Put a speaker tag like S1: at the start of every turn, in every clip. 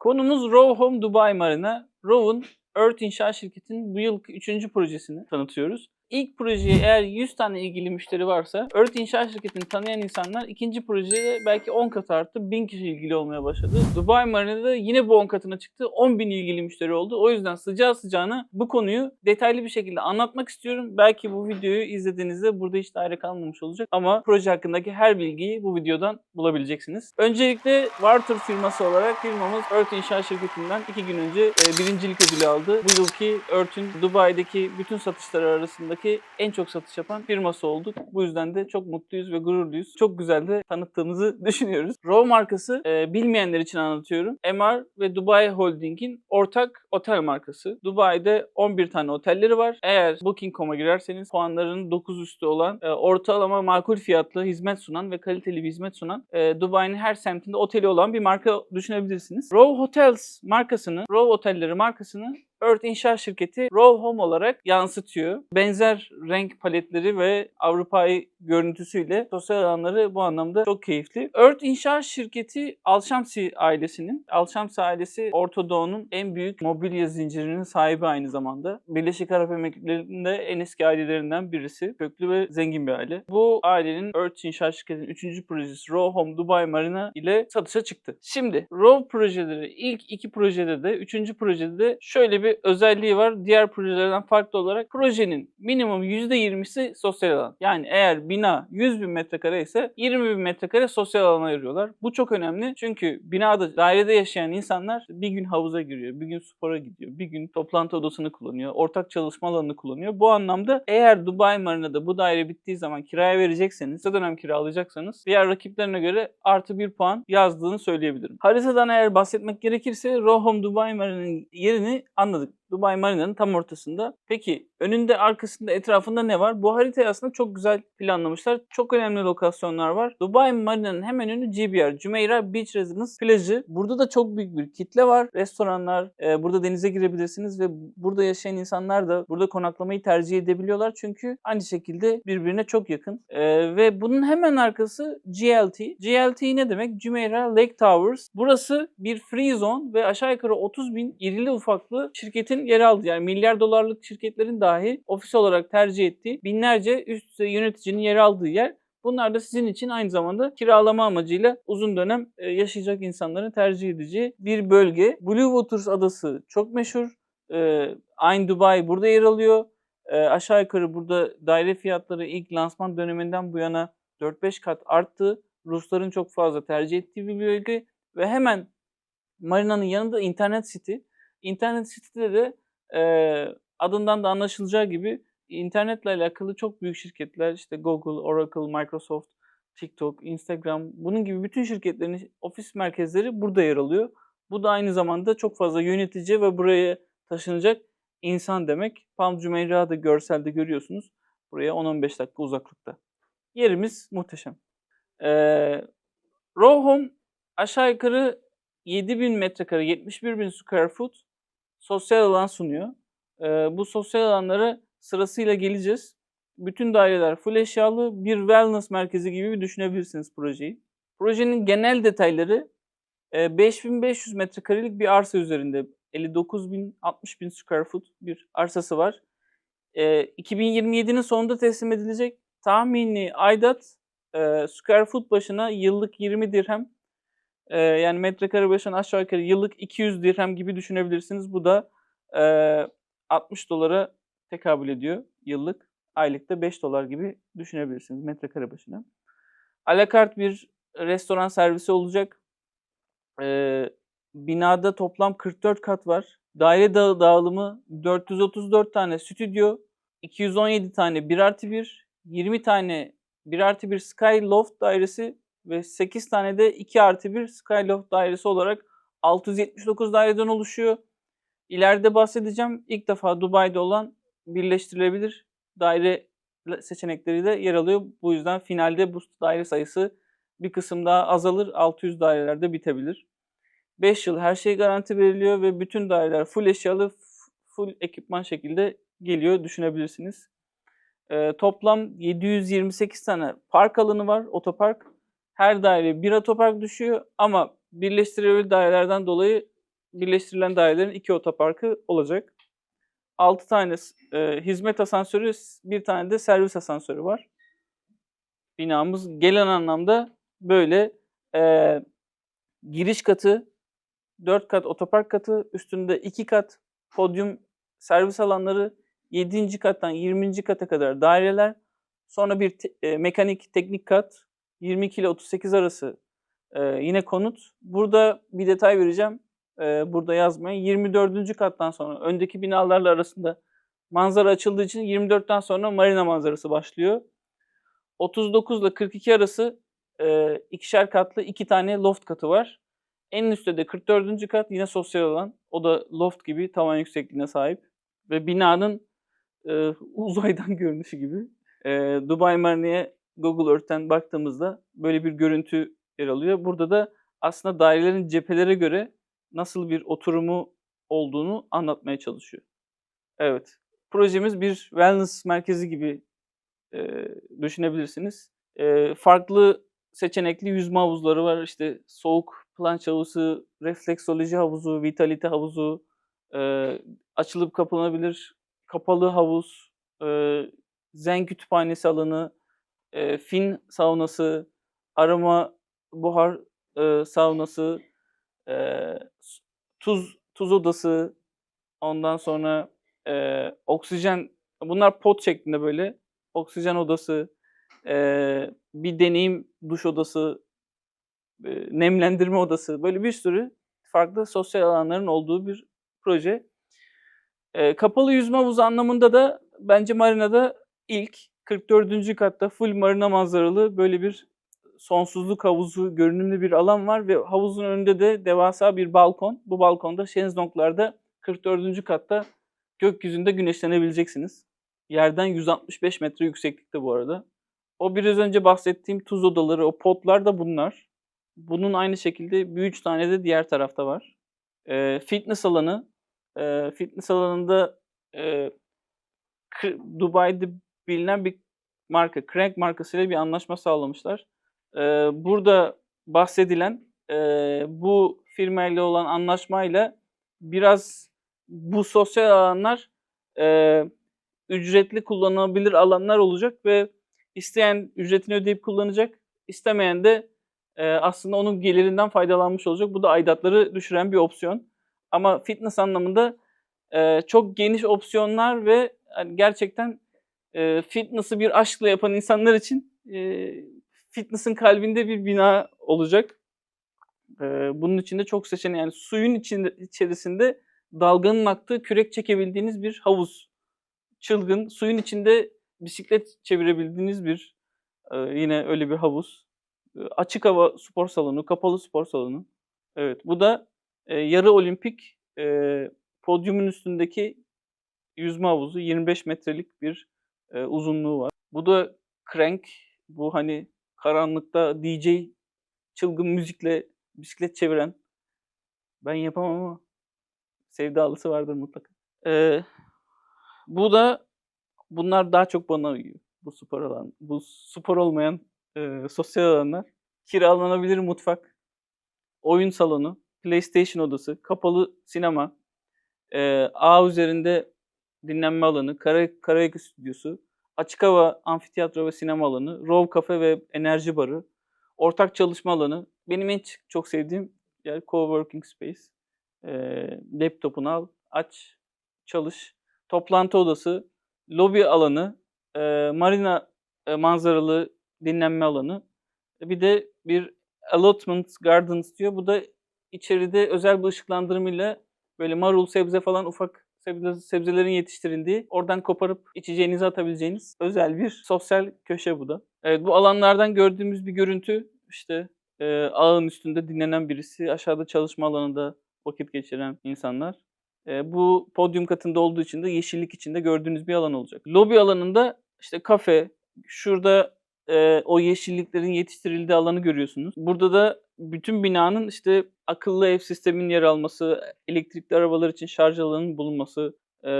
S1: Konumuz Row Home Dubai Marina. Row'un Earth İnşaat Şirketi'nin bu yılki 3. projesini tanıtıyoruz. İlk projeye eğer 100 tane ilgili müşteri varsa Earth İnşaat Şirketi'ni tanıyan insanlar ikinci projede belki 10 kat arttı. 1000 kişi ilgili olmaya başladı. Dubai Marina'da yine bu 10 katına çıktı. 10 bin ilgili müşteri oldu. O yüzden sıcağı sıcağına bu konuyu detaylı bir şekilde anlatmak istiyorum. Belki bu videoyu izlediğinizde burada hiç daire kalmamış olacak. Ama proje hakkındaki her bilgiyi bu videodan bulabileceksiniz. Öncelikle Warter firması olarak firmamız Earth İnşaat Şirketi'nden 2 gün önce e, birincilik ödülü aldı. Bu yılki Earth'ün Dubai'deki bütün satışları arasındaki en çok satış yapan firması olduk. Bu yüzden de çok mutluyuz ve gururluyuz. Çok güzel de tanıttığımızı düşünüyoruz. Row markası e, bilmeyenler için anlatıyorum. MR ve Dubai Holding'in ortak otel markası. Dubai'de 11 tane otelleri var. Eğer Booking.com'a girerseniz puanlarının 9 üstü olan, e, ortalama makul fiyatlı hizmet sunan ve kaliteli bir hizmet sunan e, Dubai'nin her semtinde oteli olan bir marka düşünebilirsiniz. Row Hotels markasını, Row Otelleri markasını Earth İnşaat Şirketi Row Home olarak yansıtıyor. Benzer renk paletleri ve Avrupa'yı görüntüsüyle sosyal alanları bu anlamda çok keyifli. Earth İnşaat Şirketi Alşamsi ailesinin, Alşamsi ailesi Orta Doğu'nun en büyük mobilya zincirinin sahibi aynı zamanda. Birleşik Arap Emirlikleri'nde en eski ailelerinden birisi. Köklü ve zengin bir aile. Bu ailenin Earth İnşaat Şirketi'nin 3. projesi Row Home Dubai Marina ile satışa çıktı. Şimdi Row projeleri ilk iki projede de, üçüncü projede de şöyle bir özelliği var. Diğer projelerden farklı olarak projenin minimum %20'si sosyal alan. Yani eğer bina 100 bin metrekare ise 20 bin metrekare sosyal alana ayırıyorlar. Bu çok önemli çünkü binada dairede yaşayan insanlar bir gün havuza giriyor, bir gün spora gidiyor, bir gün toplantı odasını kullanıyor, ortak çalışma alanını kullanıyor. Bu anlamda eğer Dubai Marina'da bu daire bittiği zaman kiraya verecekseniz, kısa dönem kiralayacaksanız diğer rakiplerine göre artı bir puan yazdığını söyleyebilirim. Haritadan eğer bahsetmek gerekirse Rohom Dubai Marina'nın yerini anladık. the Dubai Marina'nın tam ortasında. Peki önünde, arkasında, etrafında ne var? Bu haritayı aslında çok güzel planlamışlar. Çok önemli lokasyonlar var. Dubai Marina'nın hemen önü GBR, Jumeirah Beach Residence plajı. Burada da çok büyük bir kitle var. Restoranlar, e, burada denize girebilirsiniz ve burada yaşayan insanlar da burada konaklamayı tercih edebiliyorlar. Çünkü aynı şekilde birbirine çok yakın. E, ve bunun hemen arkası GLT. GLT ne demek? Jumeirah Lake Towers. Burası bir free zone ve aşağı yukarı 30 bin irili ufaklı şirketin yer aldığı yani milyar dolarlık şirketlerin dahi ofis olarak tercih ettiği binlerce üst düzey yöneticinin yer aldığı yer. Bunlar da sizin için aynı zamanda kiralama amacıyla uzun dönem e, yaşayacak insanların tercih edeceği bir bölge. Blue Waters adası çok meşhur. E, Ain Dubai burada yer alıyor. E, aşağı yukarı burada daire fiyatları ilk lansman döneminden bu yana 4-5 kat arttı. Rusların çok fazla tercih ettiği bir bölge ve hemen marinanın yanında internet city. İnternet sitede de e, adından da anlaşılacağı gibi internetle alakalı çok büyük şirketler işte Google, Oracle, Microsoft, TikTok, Instagram bunun gibi bütün şirketlerin ofis merkezleri burada yer alıyor. Bu da aynı zamanda çok fazla yönetici ve buraya taşınacak insan demek. Palm Jumeirah'da görselde görüyorsunuz. Buraya 10-15 dakika uzaklıkta. Yerimiz muhteşem. Ee, Row Home aşağı yukarı 7000 metrekare, 71 bin square foot sosyal alan sunuyor. Ee, bu sosyal alanlara sırasıyla geleceğiz. Bütün daireler full eşyalı bir wellness merkezi gibi bir düşünebilirsiniz projeyi. Projenin genel detayları e, 5500 metrekarelik bir arsa üzerinde 59 bin 60 bin square foot bir arsası var. E, 2027'nin sonunda teslim edilecek tahmini aidat e, square foot başına yıllık 20 dirhem e, yani metrekare başına aşağı yukarı yıllık 200 dirhem gibi düşünebilirsiniz. Bu da e, 60 dolara tekabül ediyor yıllık. Aylıkta 5 dolar gibi düşünebilirsiniz metrekare başına. Alakart bir restoran servisi olacak. E, binada toplam 44 kat var. Daire dağı- dağılımı 434 tane stüdyo, 217 tane 1 artı 1, 20 tane 1 artı 1 Sky Loft dairesi ve 8 tane de 2 artı 1 Skyloft dairesi olarak 679 daireden oluşuyor. İleride bahsedeceğim. İlk defa Dubai'de olan birleştirilebilir daire seçenekleri de yer alıyor. Bu yüzden finalde bu daire sayısı bir kısım daha azalır. 600 dairelerde bitebilir. 5 yıl her şey garanti veriliyor ve bütün daireler full eşyalı, full ekipman şekilde geliyor düşünebilirsiniz. Ee, toplam 728 tane park alanı var, otopark her daire bir otopark düşüyor ama birleştirilebilir dairelerden dolayı birleştirilen dairelerin iki otoparkı olacak. 6 tane e, hizmet asansörü, bir tane de servis asansörü var. Binamız gelen anlamda böyle e, giriş katı, 4 kat otopark katı, üstünde 2 kat podyum servis alanları, 7. kattan 20. kata kadar daireler, sonra bir te- e, mekanik teknik kat, 22 ile 38 arası e, yine konut. Burada bir detay vereceğim. E, burada yazmayın. 24. kattan sonra öndeki binalarla arasında manzara açıldığı için 24'ten sonra marina manzarası başlıyor. 39 ile 42 arası e, ikişer katlı iki tane loft katı var. En üstte de 44. kat yine sosyal alan. O da loft gibi tavan yüksekliğine sahip. Ve binanın e, uzaydan görünüşü gibi. E, Dubai Marina'ya Google Earth'ten baktığımızda böyle bir görüntü yer alıyor. Burada da aslında dairelerin cephelere göre nasıl bir oturumu olduğunu anlatmaya çalışıyor. Evet. Projemiz bir wellness merkezi gibi e, düşünebilirsiniz. E, farklı seçenekli yüzme havuzları var. İşte soğuk planç havuzu, refleksoloji havuzu, vitalite havuzu, e, açılıp kapanabilir kapalı havuz, e, zen kütüphanesi alanı, e, fin saunası, arama buhar e, saunası, e, tuz tuz odası, ondan sonra e, oksijen, bunlar pot şeklinde böyle oksijen odası, e, bir deneyim duş odası, e, nemlendirme odası, böyle bir sürü farklı sosyal alanların olduğu bir proje. E, kapalı yüzme havuzu anlamında da bence marinada ilk 44. katta full marina manzaralı böyle bir sonsuzluk havuzu görünümlü bir alan var ve havuzun önünde de devasa bir balkon. Bu balkonda şezlonglarda 44. katta gökyüzünde güneşlenebileceksiniz. Yerden 165 metre yükseklikte bu arada. O biraz önce bahsettiğim tuz odaları, o potlar da bunlar. Bunun aynı şekilde bir üç tane de diğer tarafta var. Ee, fitness alanı. Ee, fitness alanında e, Dubai'de bilinen bir marka, Crank markasıyla bir anlaşma sağlamışlar. Ee, burada bahsedilen e, bu firmayla olan anlaşmayla biraz bu sosyal alanlar e, ücretli kullanılabilir alanlar olacak ve isteyen ücretini ödeyip kullanacak, istemeyen de e, aslında onun gelirinden faydalanmış olacak. Bu da aidatları düşüren bir opsiyon. Ama fitness anlamında e, çok geniş opsiyonlar ve hani gerçekten e, fitness'ı bir aşkla yapan insanlar için e, fitness'ın kalbinde bir bina olacak. E, bunun içinde çok seçeneği yani suyun içinde, içerisinde dalganın aktığı kürek çekebildiğiniz bir havuz. Çılgın, suyun içinde bisiklet çevirebildiğiniz bir e, yine öyle bir havuz. E, açık hava spor salonu, kapalı spor salonu. Evet, bu da e, yarı olimpik e, podyumun üstündeki yüzme havuzu 25 metrelik bir e, uzunluğu var. Bu da crank. Bu hani karanlıkta DJ çılgın müzikle bisiklet çeviren. Ben yapamam ama sevdalısı vardır mutlaka. E, bu da bunlar daha çok bana uyuyor. Bu spor alan, bu spor olmayan e, sosyal alanlar. Kiralanabilir mutfak, oyun salonu, PlayStation odası, kapalı sinema, e, ağ üzerinde dinlenme alanı, kara, karaoke stüdyosu, açık hava amfiteyatro ve sinema alanı, Rov kafe ve enerji barı, ortak çalışma alanı. Benim en çok sevdiğim yer coworking space. E, laptopunu al, aç, çalış. Toplantı odası, lobi alanı, e, marina e, manzaralı dinlenme alanı. Bir de bir allotment gardens diyor. Bu da içeride özel bir ışıklandırmayla böyle marul, sebze falan ufak sebzelerin yetiştirildiği, oradan koparıp içeceğinizi atabileceğiniz özel bir sosyal köşe bu da. Evet bu alanlardan gördüğümüz bir görüntü işte e, ağın üstünde dinlenen birisi, aşağıda çalışma alanında vakit geçiren insanlar. E, bu podyum katında olduğu için de yeşillik içinde gördüğünüz bir alan olacak. Lobi alanında işte kafe, şurada e, o yeşilliklerin yetiştirildiği alanı görüyorsunuz. Burada da bütün binanın işte akıllı ev sisteminin yer alması, elektrikli arabalar için şarj alanının bulunması, e,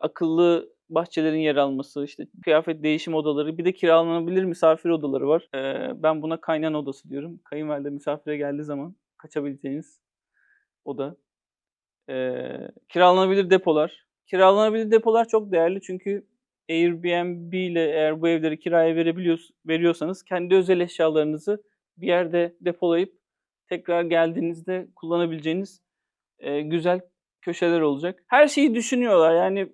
S1: akıllı bahçelerin yer alması, işte kıyafet değişim odaları, bir de kiralanabilir misafir odaları var. E, ben buna kaynan odası diyorum. Kayınvalide misafire geldiği zaman kaçabileceğiniz oda. Eee, kiralanabilir depolar. Kiralanabilir depolar çok değerli çünkü Airbnb ile eğer bu evleri kiraya verebiliyors veriyorsanız kendi özel eşyalarınızı bir yerde depolayıp tekrar geldiğinizde kullanabileceğiniz, eee, güzel köşeler olacak. Her şeyi düşünüyorlar. Yani,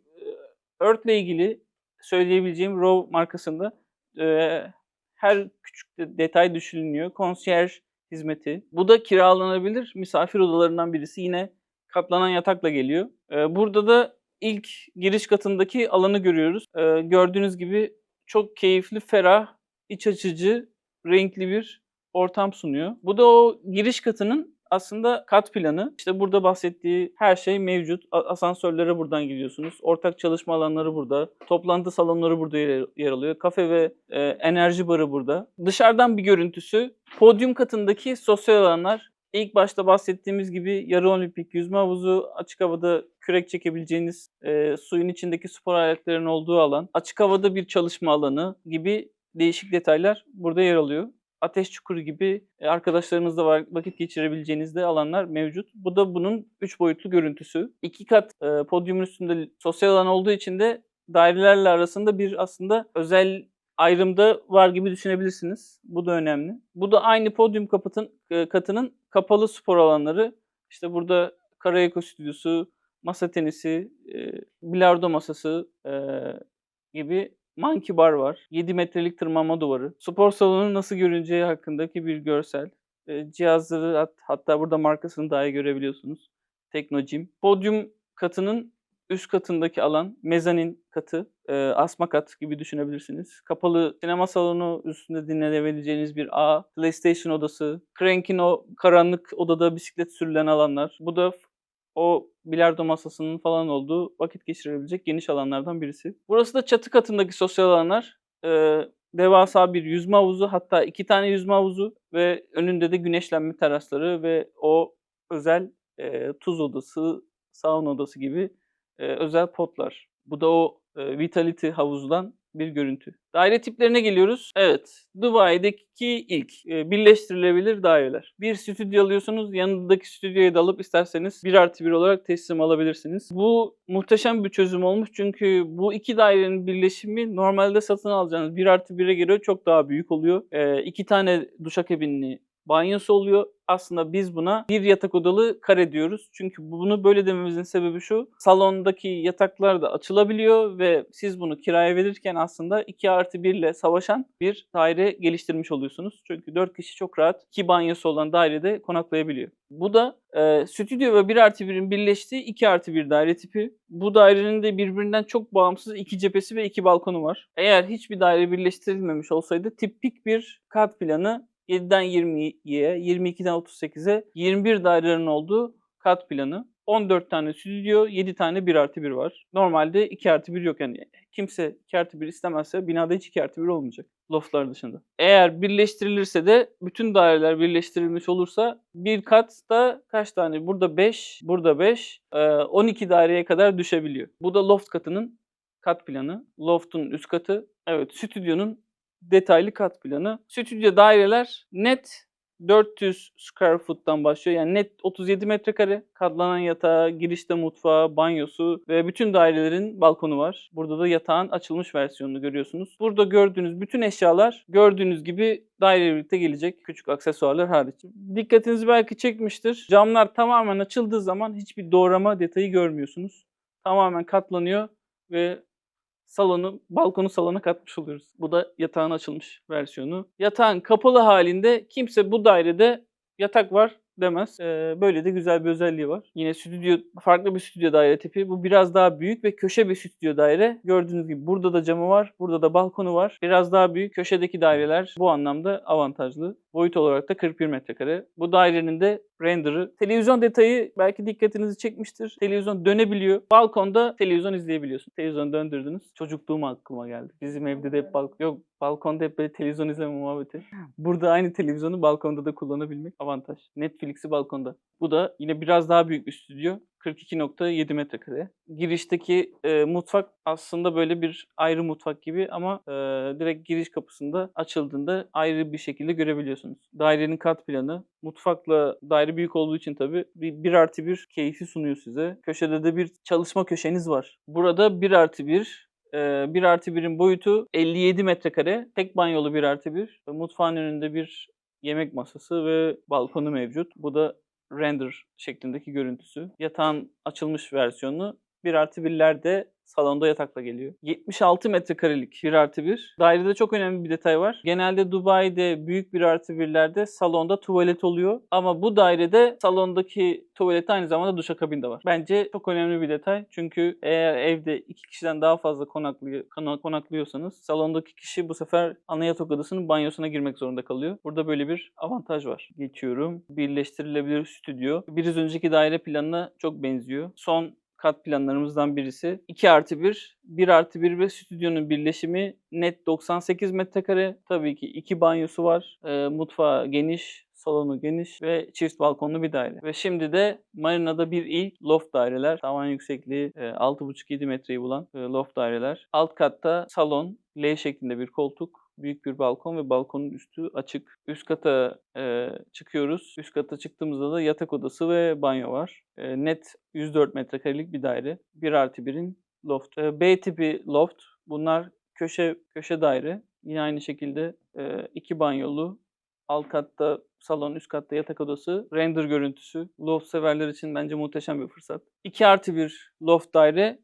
S1: Earth'le ilgili söyleyebileceğim Rove markasında, eee, her küçük de detay düşünülüyor. Concierge hizmeti. Bu da kiralanabilir misafir odalarından birisi. Yine katlanan yatakla geliyor. Eee, burada da ilk giriş katındaki alanı görüyoruz. Eee, gördüğünüz gibi çok keyifli, ferah, iç açıcı, renkli bir ortam sunuyor. Bu da o giriş katının aslında kat planı. İşte burada bahsettiği her şey mevcut. Asansörlere buradan gidiyorsunuz. Ortak çalışma alanları burada. Toplantı salonları burada yer alıyor. Kafe ve, eee, enerji barı burada. Dışarıdan bir görüntüsü. Podyum katındaki sosyal alanlar. İlk başta bahsettiğimiz gibi yarı olimpik yüzme havuzu, açık havada kürek çekebileceğiniz, eee, suyun içindeki spor aletlerinin olduğu alan, açık havada bir çalışma alanı gibi değişik detaylar burada yer alıyor. Ateş çukuru gibi, eee, arkadaşlarınızla va vakit geçirebileceğiniz de alanlar mevcut. Bu da bunun 3 boyutlu görüntüsü. 2 kat, eee, podyumun üstünde sosyal alan olduğu için de dairelerle arasında bir aslında özel ayrım da var gibi düşünebilirsiniz. Bu da önemli. Bu da aynı podyum kapıtın eee, katının kapalı spor alanları. İşte burada karaoke stüdyosu, masa tenisi, eee, bilardo masası, eee, gibi monkey bar var. 7 metrelik tırmanma duvarı. Spor salonunun nasıl görüneceği hakkındaki bir görsel. Eee, cihazları hat hatta burada markasını dahi görebiliyorsunuz. Teknogym. Podyum katının üst katındaki alan mezanin katı, eee, asma kat gibi düşünebilirsiniz. Kapalı sinema salonu, üstünde dinlenebileceğiniz bir ağ, PlayStation odası, Crank'in o karanlık odada bisiklet sürülen alanlar. Bu da o bilardo masasının falan olduğu vakit geçirebilecek geniş alanlardan birisi. Burası da çatı katındaki sosyal alanlar. Eee, devasa bir yüzme havuzu hatta 2 tane yüzme havuzu ve önünde de güneşlenme terasları ve o özel, eee, tuz odası, sauna odası gibi, eee, özel potlar. Bu da o, eee, Vitality havuzdan bir görüntü. Daire tiplerine geliyoruz. Evet, Dubai'deki ilk, eee, birleştirilebilir daireler. Bir stüdyo alıyorsunuz, yanındaki stüdyoyu da alıp isterseniz 1+1 olarak teslim alabilirsiniz. Bu muhteşem bir çözüm olmuş çünkü bu 2 dairenin birleşimi normalde satın alacağınız 1+1'e göre çok daha büyük oluyor. Eee, 2 tane duşakabinli banyosu oluyor. Aslında biz buna bir yatak odalı kare diyoruz. Çünkü bunu böyle dememizin sebebi şu, salondaki yataklar da açılabiliyor ve siz bunu kiraya verirken aslında 2+1 ile savaşan bir daire geliştirmiş oluyorsunuz. Çünkü 4 kişi çok rahat 2 banyosu olan dairede konaklayabiliyor. Bu da, eee, stüdyo ve 1+1'in birleştiği 2+1 daire tipi. Bu dairenin de birbirinden çok bağımsız 2 cephesi ve 2 balkonu var. Eğer hiçbir daire birleştirilmemiş olsaydı tipik bir kat planı 7'den 20'ye, 22'den 38'e 21 dairelerin olduğu kat planı. 14 tane stüdyo, 7 tane 1+1 var. Normalde 2+1 yok yani. Kimse 2+1 istemezse binada hiç 2+1 olmayacak loftlar dışında. Eğer birleştirilirse de bütün daireler birleştirilmiş olursa bir katta kaç tane? Burada 5, burada 5, eee, 12 daireye kadar düşebiliyor. Bu da loft katının kat planı. Loft'un üst katı. Evet, stüdyonun detaylı kat planı. Stüdyo daireler net 400 square foot'tan başlıyor. Yani net 37 metrekare. Katlanan yatağı, girişte mutfağı, banyosu ve bütün dairelerin balkonu var. Burada da yatağın açılmış versiyonunu görüyorsunuz. Burada gördüğünüz bütün eşyalar gördüğünüz gibi daireyle birlikte gelecek. Küçük aksesuarlar hariç. Dikkatinizi belki çekmiştir. Camlar tamamen açıldığı zaman hiçbir doğrama detayı görmüyorsunuz. Tamamen katlanıyor ve salonu, balkonu salona katmış oluyoruz. Bu da yatağın açılmış versiyonu. Yatağın kapalı halinde kimse bu dairede yatak var demez. Eee, böyle de güzel bir özelliği var. Yine stüdyo, farklı bir stüdyo daire tipi. Bu biraz daha büyük ve köşe bir stüdyo daire. Gördüğünüz gibi burada da camı var, burada da balkonu var. Biraz daha büyük. Köşedeki daireler bu anlamda avantajlı. Boyut olarak da 41 metrekare. Bu dairenin de render'ı. Televizyon detayı belki dikkatinizi çekmiştir. Televizyon dönebiliyor. Balkonda televizyon izleyebiliyorsun. Televizyon döndürdünüz. Çocukluğum aklıma geldi. Bizim evde de hep balkon yok balkonda hep böyle televizyon izleme muhabbeti. Burada aynı televizyonu balkonda da kullanabilmek avantaj. Netflix'i balkonda. Bu da yine biraz daha büyük bir stüdyo. 42.7 metrekare. Girişteki e, mutfak aslında böyle bir ayrı mutfak gibi ama e, direkt giriş kapısında açıldığında ayrı bir şekilde görebiliyorsunuz. Dairenin kat planı. Mutfakla daire büyük olduğu için tabii bir, bir artı bir keyfi sunuyor size. Köşede de bir çalışma köşeniz var. Burada 1 artı 1 e, 1 artı 1'in boyutu 57 metrekare. Tek banyolu 1 artı 1. Mutfağın önünde bir yemek masası ve balkonu mevcut. Bu da render şeklindeki görüntüsü. Yatağın açılmış versiyonu 1 artı 1'ler de salonda yatakla geliyor. 76 metrekarelik 1 artı 1. Dairede çok önemli bir detay var. Genelde Dubai'de büyük 1 artı 1'lerde salonda tuvalet oluyor. Ama bu dairede salondaki tuvalette aynı zamanda duşakabin de var. Bence çok önemli bir detay. Çünkü eğer evde iki kişiden daha fazla konaklıyor, kona- konaklıyorsanız salondaki kişi bu sefer ana yatak odasının banyosuna girmek zorunda kalıyor. Burada böyle bir avantaj var. Geçiyorum. Birleştirilebilir stüdyo. Biraz önceki daire planına çok benziyor. Son kat planlarımızdan birisi. 2 artı 1, 1 artı 1 ve stüdyonun birleşimi net 98 metrekare. Tabii ki iki banyosu var. Ee, mutfağı geniş, salonu geniş ve çift balkonlu bir daire. Ve şimdi de Marina'da bir ilk loft daireler. Tavan yüksekliği e, 6,5-7 metreyi bulan e, loft daireler. Alt katta salon, L şeklinde bir koltuk, büyük bir balkon ve balkonun üstü açık. Üst kata e, çıkıyoruz. Üst kata çıktığımızda da yatak odası ve banyo var. E, net 104 metrekarelik bir daire. 1 artı 1'in loft. E, B tipi loft. Bunlar köşe köşe daire. Yine aynı şekilde e, iki banyolu. Alt katta salon, üst katta yatak odası. Render görüntüsü. Loft severler için bence muhteşem bir fırsat. 2 artı 1 loft daire.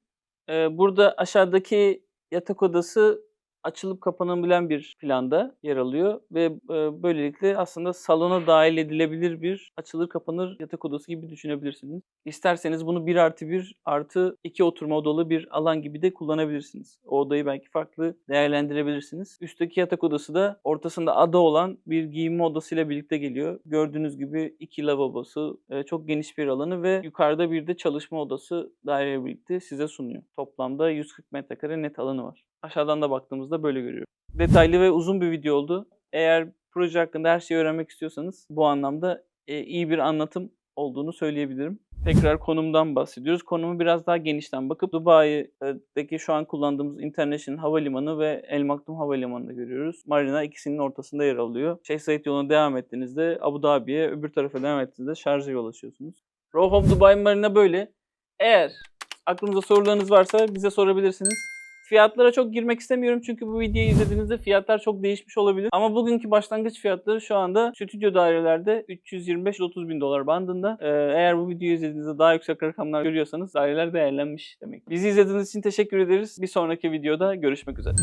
S1: E, burada aşağıdaki yatak odası açılıp kapanabilen bir planda yer alıyor ve e, böylelikle aslında salona dahil edilebilir bir açılır kapanır yatak odası gibi düşünebilirsiniz. İsterseniz bunu 1 artı 1 artı 2 oturma odalı bir alan gibi de kullanabilirsiniz. O odayı belki farklı değerlendirebilirsiniz. Üstteki yatak odası da ortasında ada olan bir giyinme odasıyla birlikte geliyor. Gördüğünüz gibi iki lavabosu, e, çok geniş bir alanı ve yukarıda bir de çalışma odası daireyle birlikte size sunuyor. Toplamda 140 metrekare net alanı var. Aşağıdan da baktığımızda böyle görüyoruz. Detaylı ve uzun bir video oldu. Eğer proje hakkında her şeyi öğrenmek istiyorsanız bu anlamda e, iyi bir anlatım olduğunu söyleyebilirim. Tekrar konumdan bahsediyoruz. Konumu biraz daha genişten bakıp Dubai'deki şu an kullandığımız International Havalimanı ve El Maktoum Havalimanı'nı görüyoruz. Marina ikisinin ortasında yer alıyor. Şeyh Zayed yoluna devam ettiğinizde Abu Dhabi'ye, öbür tarafa devam ettiğinizde Şarja'ya ulaşıyorsunuz. Row of Dubai Marina böyle. Eğer aklınızda sorularınız varsa bize sorabilirsiniz. Fiyatlara çok girmek istemiyorum çünkü bu videoyu izlediğinizde fiyatlar çok değişmiş olabilir. Ama bugünkü başlangıç fiyatları şu anda stüdyo dairelerde 325-30 bin dolar bandında. Ee, eğer bu videoyu izlediğinizde daha yüksek rakamlar görüyorsanız daireler değerlenmiş demek. Bizi izlediğiniz için teşekkür ederiz. Bir sonraki videoda görüşmek üzere.